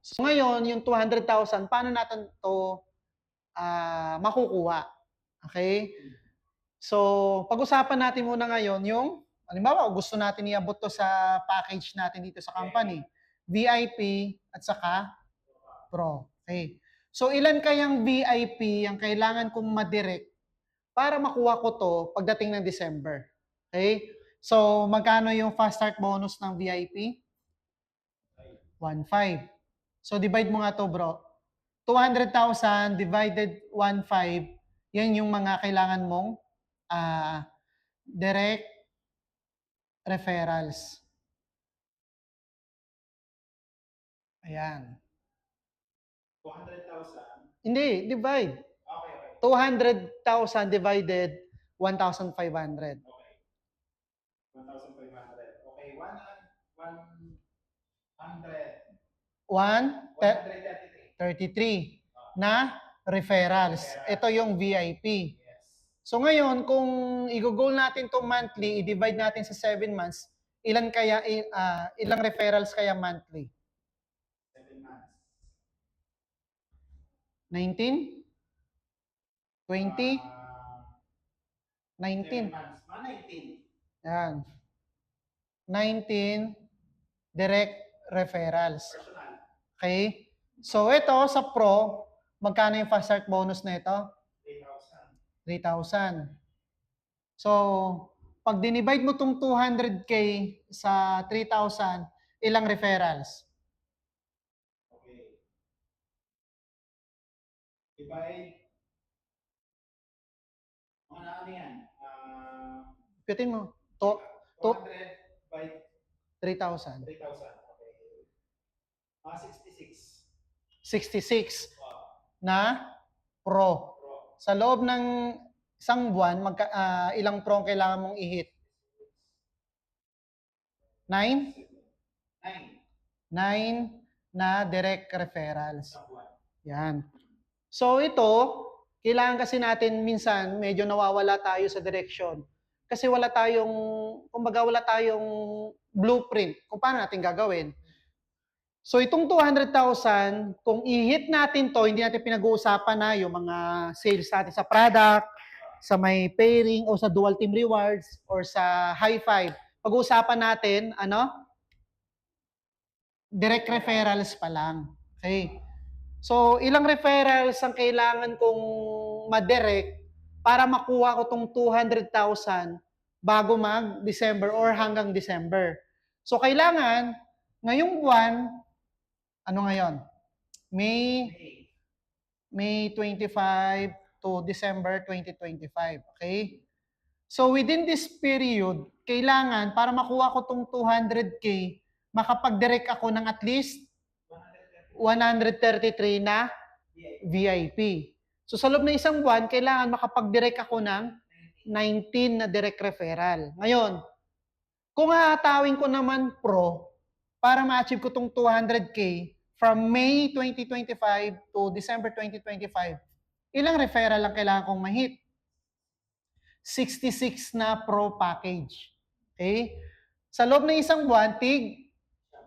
So ngayon, yung 200,000, paano natin to ah, makukuha? Okay? So, pag-usapan natin muna ngayon yung, halimbawa, gusto natin iabot to sa package natin dito sa company, VIP at saka Pro. Okay. So, ilan kayang VIP ang kailangan kong madirect para makuha ko to pagdating ng December? Okay? So, magkano yung fast start bonus ng VIP? 1.5. So, divide mo nga to, bro. 200,000 divided 1.5, yan yung mga kailangan mong ah, direct referrals. Ayan. 200,000. Hindi, divide. Okay, okay. 200,000 divided 1,500. Okay. 1,500. Okay, 100. 1, 133. 33 na referrals. Ito yung VIP. So ngayon, kung i-goal natin to monthly, i-divide natin sa 7 months, ilan kaya, ah, ilang referrals kaya monthly? 7 months. 19? 20? Ah, 19. 7 months. Mga 19. Yan. 19 direct referrals. Okay? So ito sa Pro, magkano yung fast start bonus na ito? 3,000. 3,000. So, pag dinivide mo tong 200k sa 3,000, ilang referrals? Okay. Divide. Mga na ano yan? Ah, Pitin mo. To, to 200 by 3,000. 3,000. Okay. Mga 66. 66 Wow. na Pro. Sa loob ng isang buwan, magka, ah, ilang Pro ang kailangan mong i-hit? 9? 9. 9 na direct referrals. Yan. So ito, kailangan kasi natin minsan medyo nawawala tayo sa direction. Kasi wala tayong, kumbaga wala tayong blueprint kung paano natin gagawin. So itong 200,000, kung i-hit natin to, hindi natin pinag-uusapan na yung mga sales natin sa product, sa may pairing o sa dual team rewards or sa high five. Pag-uusapan natin, ano? Direct referrals pa lang. Okay. So, ilang referrals ang kailangan kong madirect para makuha ko tong 200,000 bago mag-December or hanggang December. So, kailangan, ngayong buwan, ano ngayon? May. May 25 to December 2025. Okay? So, within this period, kailangan, para makuha ko tong 200K, makapag-direct ako ng at least 133 na VIP. So sa loob ng isang buwan, kailangan makapag-direct ako ng 19 na direct referral. Ngayon, kung aatawin ko naman pro, para ma-achieve ko tong 200K from May 2025 to December 2025, ilang referral lang kailangan kong ma-hit? 66 na pro package. Okay? Sa loob ng isang buwan, tig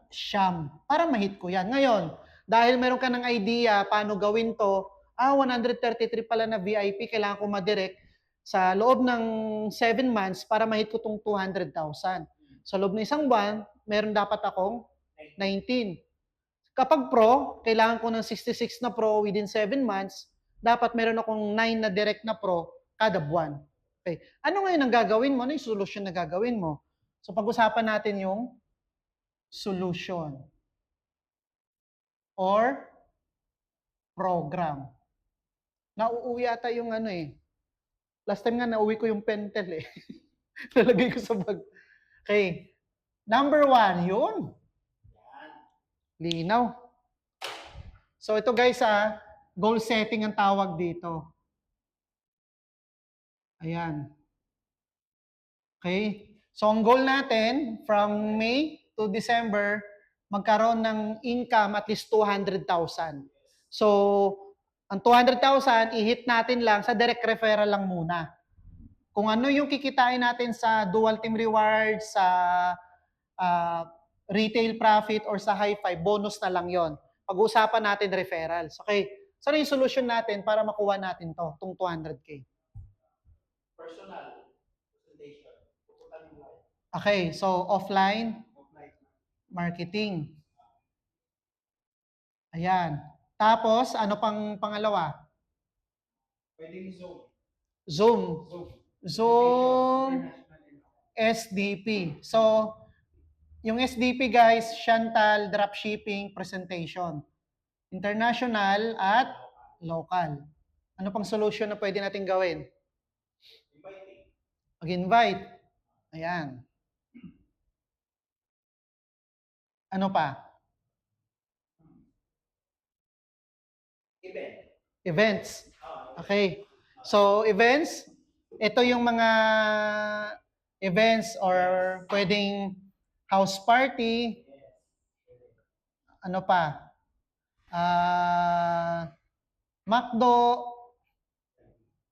siyam. Para ma-hit ko yan. Ngayon, dahil meron ka ng idea paano gawin to, ah, 133 pala na VIP, kailangan ko ma-direct sa loob ng 7 months para ma-hit ko tong 200,000. Sa loob ng isang buwan, meron dapat akong 19. Kapag pro, kailangan ko ng 66 na pro within 7 months, dapat meron akong 9 na direct na pro kada buwan. Okay. Ano ngayon ang gagawin mo? Ano yung solution na gagawin mo? So pag-usapan natin yung solution or program. Nauuwi ata yung ano eh. Last time nga nauwi ko yung pentel eh. Nalagay ko sa bag. Okay. Number one, yun. Linaw. So ito guys ah, goal setting ang tawag dito. Ayan. Okay? So ang goal natin from May to December, magkaroon ng income at least 200,000. So ang 200,000, i-hit natin lang sa direct referral lang muna. Kung ano yung kikitain natin sa dual team rewards, sa ah, retail profit or sa high five, bonus na lang yon. pag-uusapan natin referrals. Okay. So, ano yung solution natin para makuha natin to, itong 200K? Personal. Presentation. Okay. So, offline marketing. Ayan. Tapos, ano pang pangalawa? Pwedeng Zoom. Zoom. Zoom. Zoom. SDP. So, yung SDP guys, Chantal Dropshipping Presentation. International at local. Ano pang solution na pwede natin gawin? Mag-invite. Ayan. Ano pa? Event. Events. Ah, Okay. So, events, ito yung mga events or pwedeng house party, ano pa? Ah, McDo,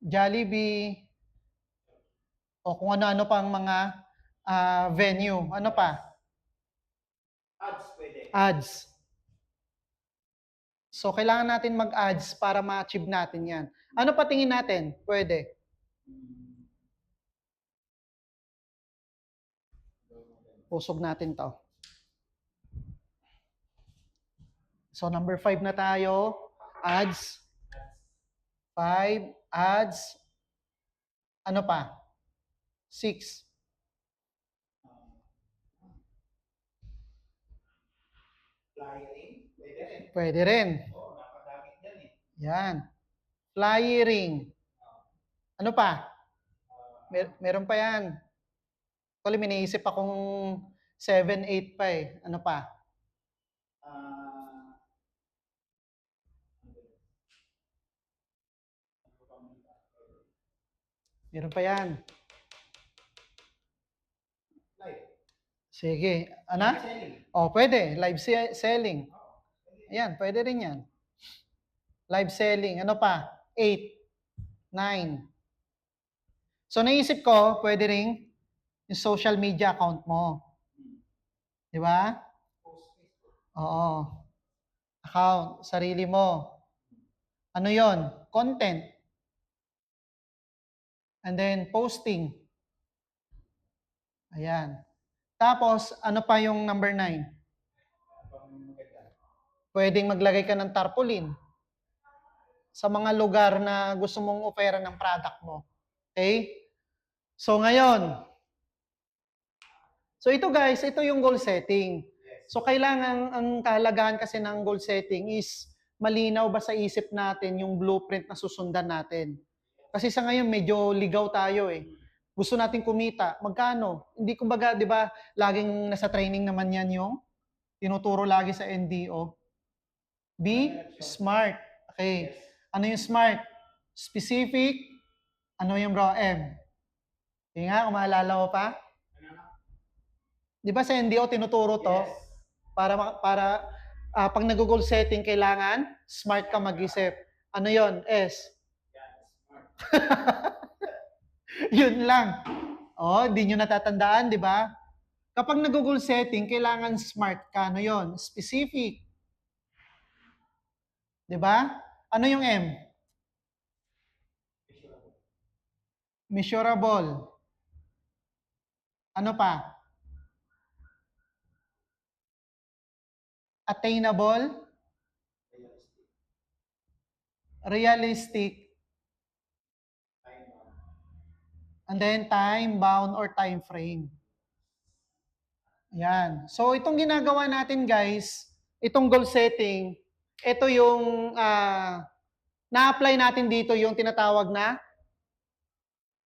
Jollibee, o kung ano-ano pang mga ah, venue. Ano pa? Ads pwede. Ads. So, kailangan natin mag-ads para ma-achieve natin yan. Ano pa tingin natin? Pwede. Pusog natin to. So, number five na tayo. Ads. Five. Ads. Ano pa? Six. Flyering. Pwede rin. Pwede rin. Oo, napagamit yan eh. Yan. Flyering. Ano pa? Mer- meron pa yan. Actually, may naisip akong 7, 8 pa eh. Ano pa? Meron pa yan. Live. Sige. Ano? Selling. Oh, pwede. Live se- selling. Ayan, pwede rin yan. Live selling. Ano pa? 8, 9. So, naisip ko, pwede rin yung social media account mo. Di ba? Oo. Account, sarili mo. Ano yon? Content. And then, posting. Ayan. Tapos, ano pa yung number 9? Pang maganda? Pwedeng maglagay ka ng tarpaulin sa mga lugar na gusto mong ofera ng product mo. Okay? So, ngayon, so ito guys, ito yung goal setting. So kailangan ang kahalagahan kasi ng goal setting is malinaw ba sa isip natin yung blueprint na susundan natin. Kasi sa ngayon medyo ligaw tayo eh. Gusto natin kumita. Magkano? Hindi kumbaga, 'di ba, laging nasa training naman 'yan yung tinuturo lagi sa NDO. Be smart. Okay. Ano yung smart? Specific. Ano yung bro? M. Okay nga, kung maalala mo pa. Di ba sa NDO tinuturo to? Yes. para para ah, pag nag-goal setting kailangan smart ka mag-isip. Ano 'yon? S. Smart. Yun lang. Oh, di nyo natatandaan, di ba? Kapag nag-goal setting, kailangan smart ka. Ano 'yon? Specific. Di ba? Ano yung M? Measurable. Ano pa? Attainable, Realistic. and then time bound or time frame. Yan. So itong ginagawa natin guys, itong goal setting, ito yung ah, na-apply natin dito yung tinatawag na.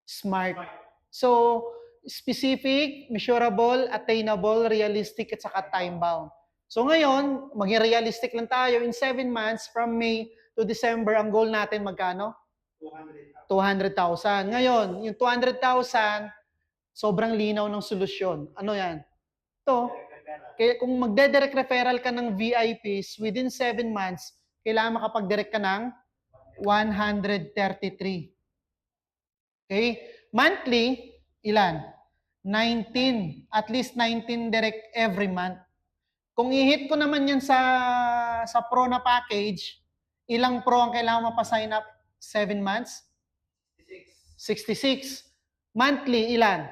Smart. So specific, measurable, attainable, realistic at saka time bound. So ngayon, maging realistic lang tayo in 7 months from May to December ang goal natin magkano? 200,000. 200,000. Ngayon, yung 200,000, sobrang linaw ng solusyon. Ano yan? Ito, kaya kung magde-direct referral ka ng VIPs within 7 months, kailangan makapag-direct ka ng 133. Okay? Monthly, ilan? 19. At least 19 direct every month. Kung i-hit ko naman yan sa sa pro na package, ilang pro ang kailangan mapasign up? 7 months? 66. 66. Monthly, ilan?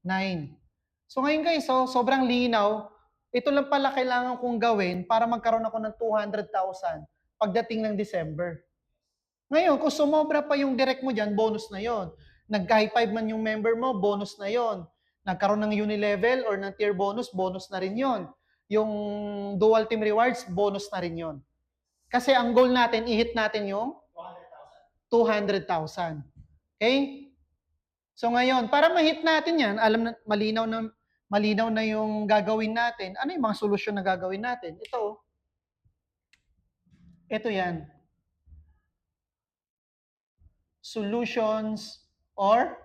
9. 9. So ngayon guys, so, sobrang linaw. Ito lang pala kailangan kong gawin para magkaroon ako ng 200,000 pagdating ng December. Ngayon, kung sumobra pa yung direct mo dyan, bonus na yon. Nag-high five man yung member mo, bonus na yon. Nagkaroon ng uni-level or ng tier bonus, bonus na rin yon. Yung dual team rewards, bonus na rin yon. Kasi ang goal natin, i-hit natin yung 200,000. 200,000. Okay? So ngayon, para ma-hit natin yan, alam na, malinaw na, malinaw na yung gagawin natin. Ano yung mga solusyon na gagawin natin? Ito. Ito yan. Solutions or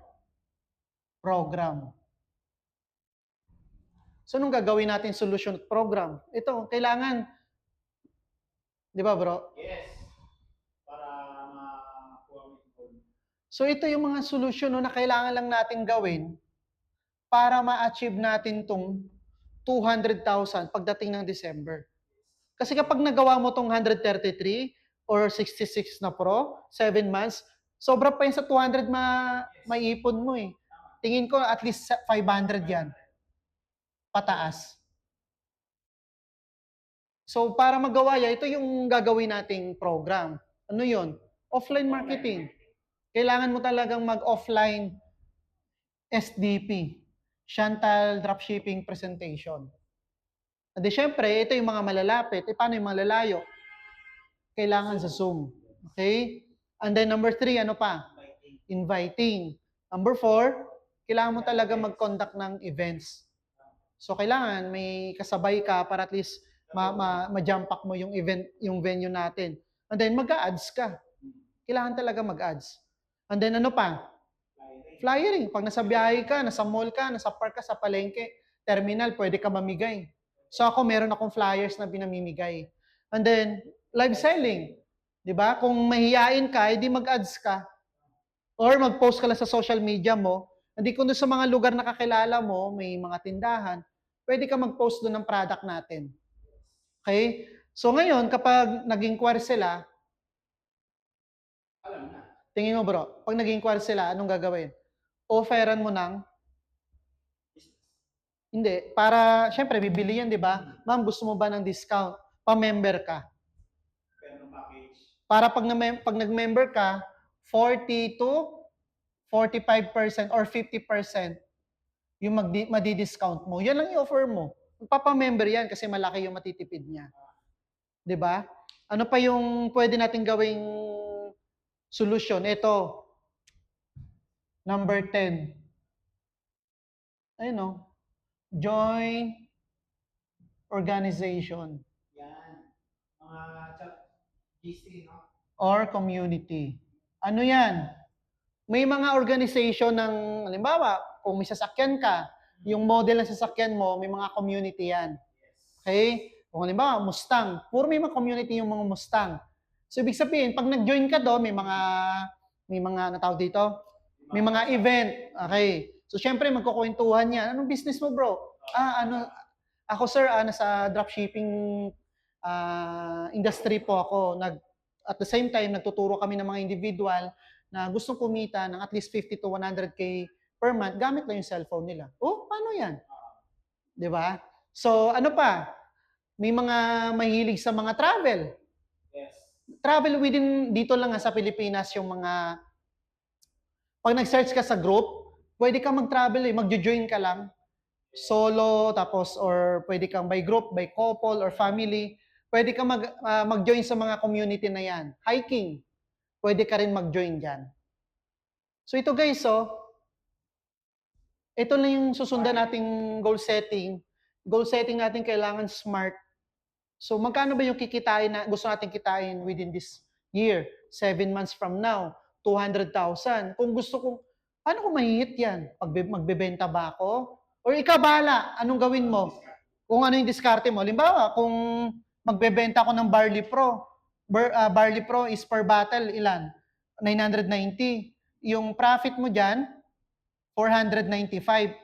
program. So, nung gagawin natin solution at program? Ito, kailangan, di ba bro? Yes. Para makuha. So ito yung mga solusyon no, na kailangan lang natin gawin para ma-achieve natin tong 200,000 pagdating ng December. Kasi kapag nagawa mo tong 133 or 66 na pro, 7 months, sobra pa yun sa 200 ma maipon mo eh. Tingin ko at least sa 500 yan. Pataas. So para magawa yan, ito yung gagawin nating program. Ano yon? Offline marketing kailangan mo talagang mag-offline SDP, Chantal Dropshipping Presentation. At syempre, ito yung mga malalapit. E paano yung malalayo? Kailangan sa Zoom. Okay? And then number three, ano pa? Inviting. Inviting. Number four, kailangan mo talaga mag-conduct ng events. So kailangan may kasabay ka para at least ma, ma, ma-jump pack mo yung event, yung venue natin. And then mag-ads ka. Kailangan talaga mag-ads. And then ano pa? Flyering. Pag nasa biyahe ka, nasa mall ka, nasa park ka, sa palengke, terminal, pwede ka mamigay. So ako, meron akong flyers na pinamimigay. And then, live selling. 'Di ba? Kung mahihain ka, edi mag-ads ka. Or mag-post ka lang sa social media mo. Hindi kung doon sa mga lugar na kakilala mo, may mga tindahan, pwede ka mag-post doon ng product natin. Okay? So ngayon, kapag nag-inquire sila, Alam na. tingin mo bro, pag nag-inquire sila, anong gagawin? Offeran mo ng. Hindi. Para, syempre, bibili yan, di ba? Ma'am, gusto mo ba ng discount? Pa-member ka. Para pag, na pag nag-member ka, 40 to 45% or 50% yung magdi- madi-discount mo. Yan lang i-offer mo. Magpapa-member yan kasi malaki yung matitipid niya. Di ba? Ano pa yung pwede natin gawing solusyon? Ito. Number 10. Ayun o. Join organization Yan. Mga chat. GC, no? or community. Ano yan? May mga organization ng, halimbawa, kung may sasakyan ka, yung model ng sasakyan mo, may mga community yan. Okay? Kung halimbawa, Mustang, puro may mga community yung mga Mustang. So, ibig sabihin, pag nag-join ka doon, may mga, may mga, ano tawag dito? May mga event. Okay. So, syempre, magkukwentuhan yan. Anong business mo, bro? Ah, ano, ako, sir, ah, nasa dropshipping ah, industry po ako. Nag, at the same time, nagtuturo kami ng mga individual na gustong kumita ng at least 50 to 100k per month gamit lang yung cellphone nila. Oh, paano yan? 'Di ba? So, ano pa? May mga mahilig sa mga travel. Yes. Travel within dito lang sa Pilipinas yung mga pag nag-search ka sa group, pwede ka mag-travel eh, magjo-join ka lang. Solo, tapos or pwede kang by group, by couple or family. Pwede ka mag, ah, mag-join sa mga community na yan. Hiking, pwede ka rin mag-join dyan. So ito guys, oh, ito lang yung susundan nating goal setting. Goal setting natin kailangan smart. So magkano ba yung kikitain na gusto natin kitain within this year? Seven months from now, 200,000. Kung gusto kong, paano ko mahihit yan? Pagbe, magbebenta ba ako? Or ikaw bahala, anong gawin mo? Kung ano yung diskarte mo. Limbawa, kung magbebenta ako ng Barley Pro, Bar- ah, Barley Pro is per bottle, ilan? 990. Yung profit mo dyan, 495.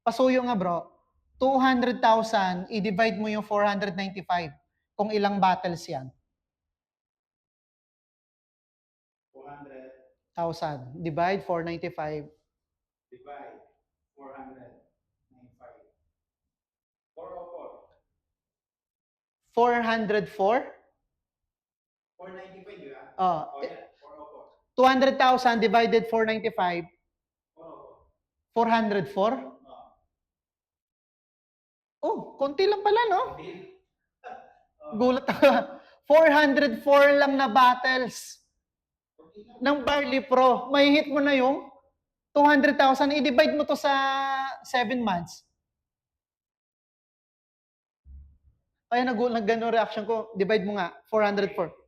Pasuyo nga bro, 200,000, i-divide mo yung 495. kung ilang bottles yan. 200 1,000. Divide 495. divide 495. 404. 404? 495 di ba? Oh, Oh, yeah. 404. 200,000 divided 495, 404. 404? Oh. Konti lang pala, no? Gulat ako. 404 lang na lang. ng Barley Pro. May hit mo na yung 200,000. I-divide mo to sa 7 months. Kaya nag nag reaction ko. Divide mo nga. 404. 404.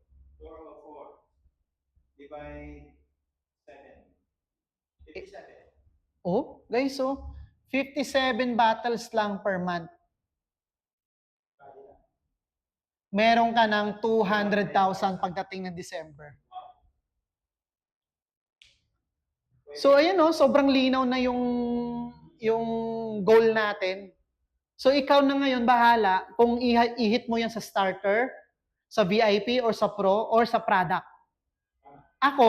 Divide 7. 57. Oh, guys, so 57 bottles lang per month. Meron ka ng 200,000 pagdating ng December. So ayun no, sobrang linaw na yung yung goal natin. So ikaw na ngayon bahala kung i-hit mo yan sa starter, sa VIP or sa pro or sa product. Ako,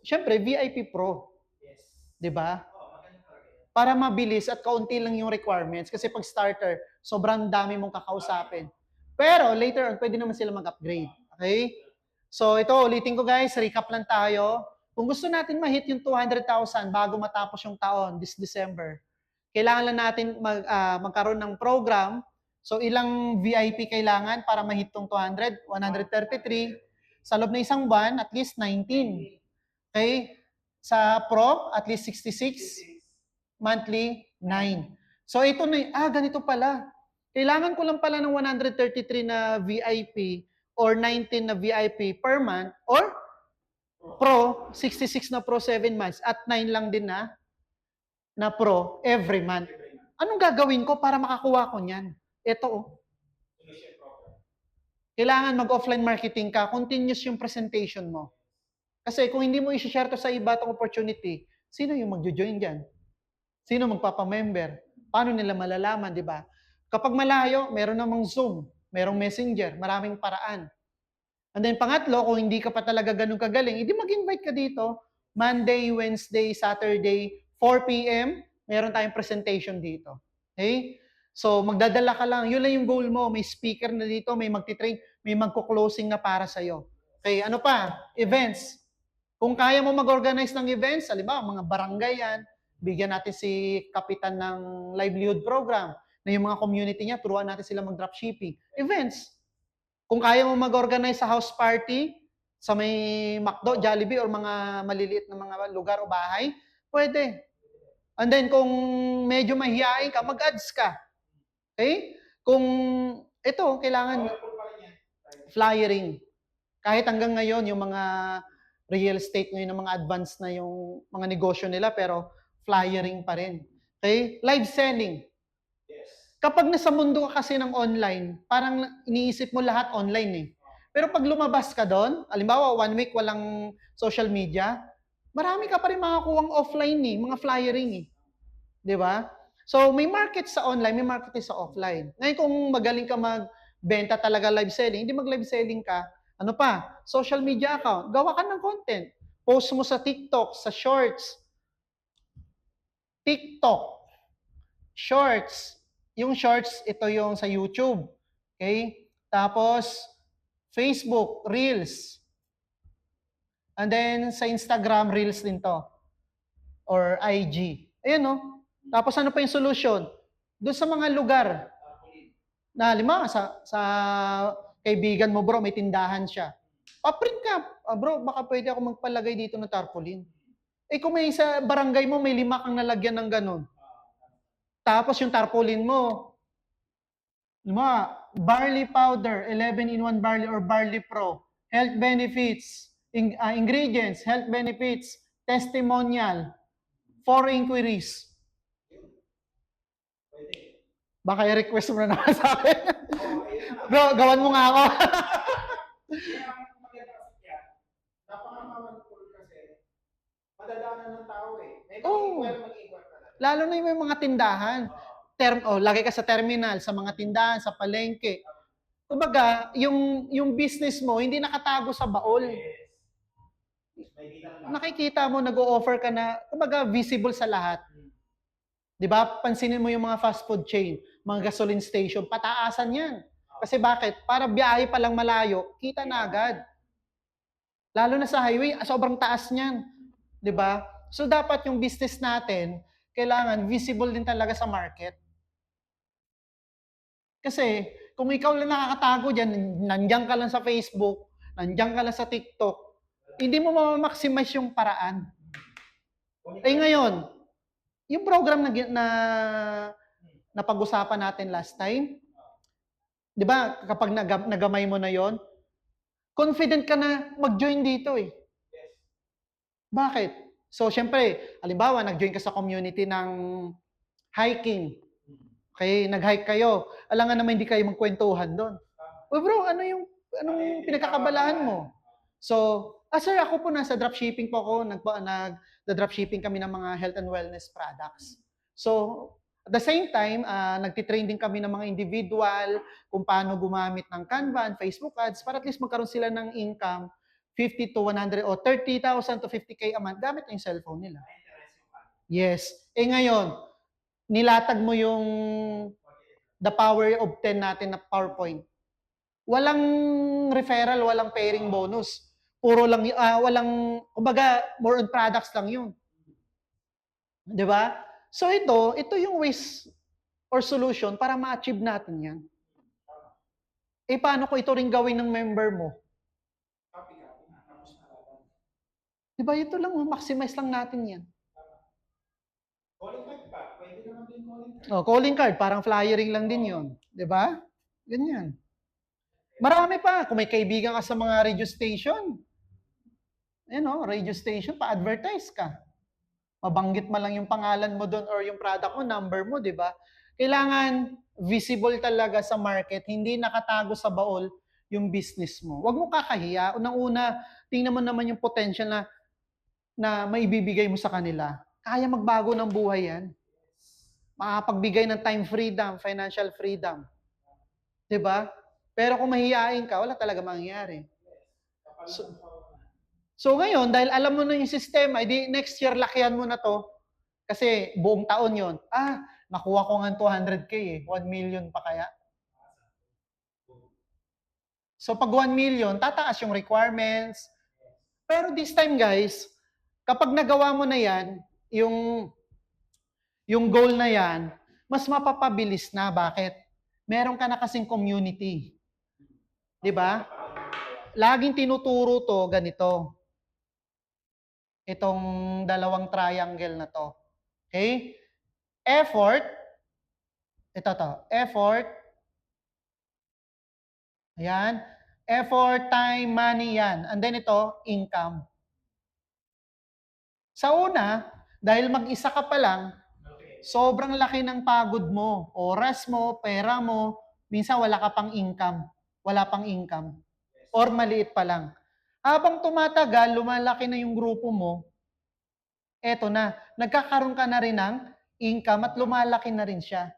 syempre VIP pro, Yes. 'di ba? Para mabilis at kaunti lang yung requirements kasi pag starter, sobrang dami mong kakausapin. Pero later on, pwede naman sila mag-upgrade. Okay? So ito, ulitin ko guys, recap lang tayo. Kung gusto natin ma-hit yung 200,000 bago matapos yung taon, this December, kailangan lang natin mag, ah, magkaroon ng program. So ilang VIP kailangan para ma-hit tong 200? 133. Sa loob ng isang buwan, at least 19. Okay? Sa Pro, at least 66 monthly 9. So ito na, ah, ganito pala. Kailangan ko lang pala ng 133 na VIP or 19 na VIP per month or Pro, 66 na Pro 7 months at 9 lang din na na Pro. Every month. Anong gagawin ko para makakuha ko niyan? Ito oh. Kailangan mag-offline marketing ka, continuous yung presentation mo. Kasi kung hindi mo i-share to sa iba itong opportunity, sino yung magjo-join dyan? Sino magpapamember? Paano nila malalaman, di ba? Kapag malayo, meron namang Zoom, merong Messenger, maraming paraan. And then pangatlo, kung hindi ka pa talaga ganun kagaling, hindi mag-invite ka dito. Monday, Wednesday, Saturday, 4 p.m., meron tayong presentation dito. Okay? So, magdadala ka lang. Yun lang yung goal mo. May speaker na dito, may magtitrain, may magko-closing na para sa'yo. Okay, ano pa? Events. Kung kaya mo mag-organize ng events, halimbawa, mga barangay yan, bigyan natin si kapitan ng livelihood program na yung mga community niya, turuan natin sila mag-dropshipping. Events. Kung kaya mo mag-organize sa house party, sa may McDo, Jollibee, or mga maliliit na mga lugar o bahay, pwede. And then, kung medyo mahihain ka, mag-ads ka. Okay? Kung ito, kailangan flyering. Kahit hanggang ngayon, yung mga real estate ngayon, ng mga advanced na yung mga negosyo nila, pero flyering pa rin. Okay? Live selling. Yes. Kapag nasa mundo ka kasi ng online, parang iniisip mo lahat online eh. Pero pag lumabas ka doon, alimbawa one week walang social media, marami ka pa rin makakuwang offline eh, mga flyering eh. 'Di ba? So may market sa online, may market sa offline. Ngayon kung magaling ka magbenta talaga live selling, hindi mag live selling ka, ano pa? Social media account, gawa ka ng content. Post mo sa TikTok, sa Shorts. TikTok, Shorts. Yung Shorts, ito yung sa YouTube. Okay? Tapos, Facebook, Reels. And then, sa Instagram, Reels din to. Or IG. Ayan, no? Tapos, ano pa yung solution? Doon sa mga lugar. Na lima sa sa kaibigan mo bro may tindahan siya. Paprint ka. "Ah, bro baka pwede ako magpalagay dito ng tarpaulin. Eh kung may sa barangay mo may lima kang nalagyan ng ganun. Tapos yung tarpaulin mo lima barley powder 11 in 1 barley or barley pro health benefits in, ah, ingredients health benefits testimonial four inquiries Pwede. Baka i-request mo na naman sa akin Oh, bro gawan mo nga ako madadaanan ng tao eh. May Oo. mag-inquire, talaga. Lalo na yung may mga tindahan. Term, oh, lagay ka sa terminal, sa mga tindahan, sa palengke. kumbaga, yung, yung business mo, hindi nakatago sa baol. Nakikita mo, nag-o-offer ka na, kumbaga, visible sa lahat. Hmm. Di ba? Pansinin mo yung mga fast food chain, mga gasoline station, pataasan yan. Kasi bakit? Para biyahe pa lang malayo, kita na agad. Lalo na sa highway, sobrang taas niyan. Di ba? So dapat yung business natin, kailangan visible din talaga sa market. Kasi kung ikaw lang nakakatago dyan, nandiyan ka lang sa Facebook, nandiyan ka lang sa TikTok, hindi mo ma-maximize yung paraan. Eh ngayon, yung program na, na napag-usapan natin last time, di ba, kapag nag- nagamay mo na yon, confident ka na mag-join dito eh. Yes. Bakit? So, syempre, halimbawa, nag-join ka sa community ng hiking. Okay, nag-hike kayo. Alam nga naman hindi kayo magkwentuhan doon. Uy bro, ano yung anong pinagkakabalahan mo? So, ah sir, ako po nasa dropshipping po ako. Nag, nag dropshipping kami ng mga health and wellness products. So, at the same time, ah, nagtitrain din kami ng mga individual kung paano gumamit ng Canva and Facebook ads para at least magkaroon sila ng income 50 to 100 o 30,000 to 50k a month gamit yung cellphone nila. Yes. Eh ngayon, nilatag mo yung the power of 10 natin na PowerPoint. Walang referral, walang pairing bonus. Puro lang, ah, walang, kumbaga, more on products lang yun. Di ba? So ito, ito yung ways or solution para ma-achieve natin yan. Eh paano ko ito rin gawin ng member mo? Di ba? Ito lang, maximize lang natin yan. Calling card pa. Pwede naman din calling. Oh, calling card, parang flyering lang din yon, 'di ba? Ganyan. Marami pa. Kung may kaibigan ka sa mga radio station, you know, radio station, pa-advertise ka. Mabanggit mo lang yung pangalan mo doon or yung product mo, number mo, di ba? Kailangan visible talaga sa market, hindi nakatago sa baol yung business mo. Huwag mo kakahiya. Unang-una, tingnan mo naman yung potential na na maibibigay mo sa kanila. Kaya magbago ng buhay yan makapagbigay ng time freedom, financial freedom. 'Di ba? Pero kung mahihain ka, wala talaga mangyayari. So-. So ngayon, dahil alam mo na yung sistema, edi next year lakihan mo na to. Kasi buong taon yon. Ah, nakuha ko nga 200k eh. 1 million pa kaya. So pag 1 million, tataas yung requirements. Pero this time guys, kapag nagawa mo na yan, yung yung goal na yan, mas mapapabilis na. Bakit? Meron ka na kasing community. 'Di ba? Laging tinuturo to ganito. Itong dalawang triangle na to. Okay? Effort. Ito to. Effort. Ayan. Effort, time, money yan. And then ito, income. Sa una, dahil mag-isa ka pa lang, sobrang laki ng pagod mo, oras mo, pera mo, minsan wala ka pang income, wala pang income, or maliit pa lang. Habang tumatagal, lumalaki na yung grupo mo, eto na, nagkakaroon ka na rin ng income at lumalaki na rin siya.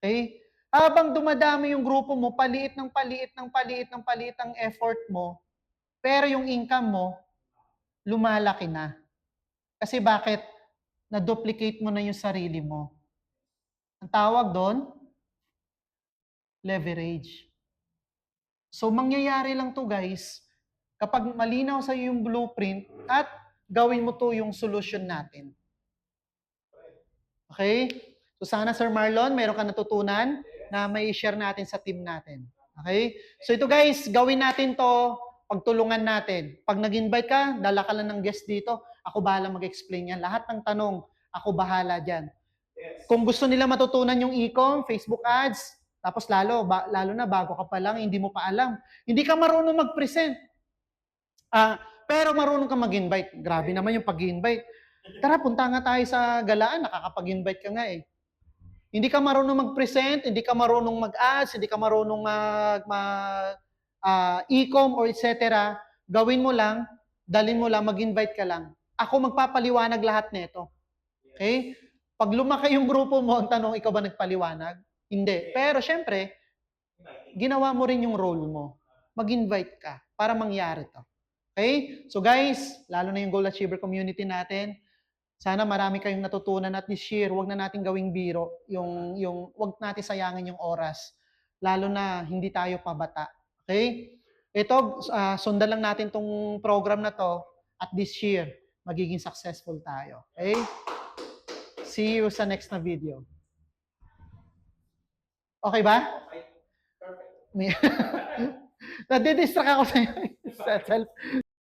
Okay? Habang dumadami yung grupo mo, paliit ng paliit ng paliit ng paliit ang effort mo, pero yung income mo, lumalaki na. Kasi bakit? Na-duplicate mo na yung sarili mo. Ang tawag doon, leverage. So, mangyayari lang to guys, kapag malinaw sa yung blueprint at gawin mo to yung solution natin. Okay? So, sana Sir Marlon, meron ka natutunan na may share natin sa team natin. Okay? So, ito guys, gawin natin to, pagtulungan natin. Pag nag-invite ka, dala ka lang ng guest dito, ako bahala mag-explain yan. Lahat ng tanong, ako bahala dyan. Yes. Kung gusto nila matutunan yung e-com, Facebook ads, tapos lalo, ba, lalo na bago ka pa lang, hindi mo pa alam. Hindi ka marunong mag-present. Ah, pero marunong ka mag-invite. Grabe naman yung pag-invite. Tara, punta nga tayo sa galaan, nakakapag-invite ka nga eh. Hindi ka marunong mag-present, hindi ka marunong mag-ads, hindi ka marunong mag, mag ah, e-com or etc. Gawin mo lang, dalin mo lang, mag-invite ka lang. Ako magpapaliwanag lahat nito. Okay? Pag lumaki yung grupo mo, ang tanong, ikaw ba nagpaliwanag? Hindi. Pero syempre, ginawa mo rin yung role mo. Mag-invite ka para mangyari to. Okay? So guys, lalo na yung Goal Achiever community natin, sana marami kayong natutunan at this year, wag na natin gawing biro, yung, yung, wag natin sayangin yung oras. Lalo na hindi tayo pabata. Okay? Ito, ah, sundan lang natin tong program na to at this year, magiging successful tayo. Okay? See you sa next na video. Okay ba? Okay. Perfect. Nadidistract ako sa sa self